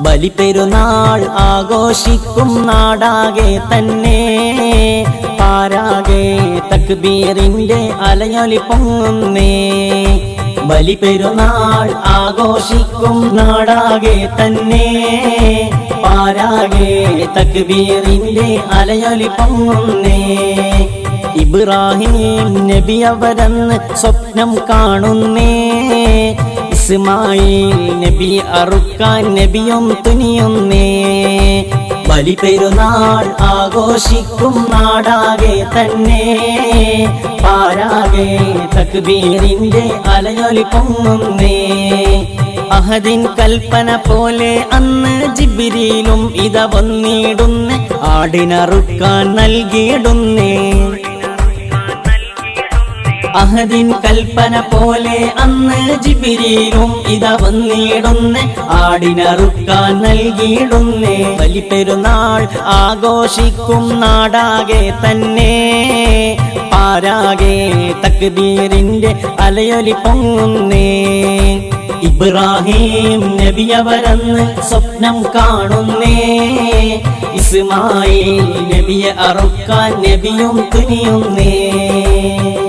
ബലിപ്പെരുന്നാൾ ആഘോഷിക്കും നാടാകെ തന്നെ. പാരാകെ തക്ബീറിന്റെ അലയൊലി പൊങ്ങുന്നേ. ബലിപ്പെരുന്നാൾ ആഘോഷിക്കും നാടാകെ തന്നെ. പാരാകെ തക്ബീറിന്റെ അലയൊലി പൊങ്ങുന്നേ. ഇബ്രാഹിം നബി അവരെന്ന് സ്വപ്നം കാണുന്നേ. ഇസ്മായിൽ നബി അറുക്കാൻ നബിയും തുനിയുന്നേ. ബലി പെരുന്നാൾ ആഘോഷിക്കും നാടാകെ തന്നെ. പാരാകെ തക്ബീറിന്റെ അലയൊലി പൊങ്ങുന്നേ. അഹദിൻ കൽപ്പന പോലെ അന്ന് ജിബിരിയിലും ഇത വന്നിടുന്നേ. ആടിനറുക്കാൻ നൽകിയിടുന്നേ. അഹദിൻ കൽപ്പന പോലെ അന്ന് ജിബിരിയിലും ഇത വന്നിടുന്നേ. ആടിനറുക്കാൻ നൽകിയിടുന്നേ. ബലിപ്പെരുന്നാൾ ആഘോഷിക്കും നാടാകെ തന്നെ. പാരാകെ തക്ബീറിന്റെ അലയൊലി പൊങ്ങുന്നേ. ഇബ്രാഹിം നബിയവരെന്ന് സ്വപ്നം കാണുന്നേ. ഇസ്മായിൽ നബിയെ അറുക്കാൻ നബിയും തുനിയുന്നേ.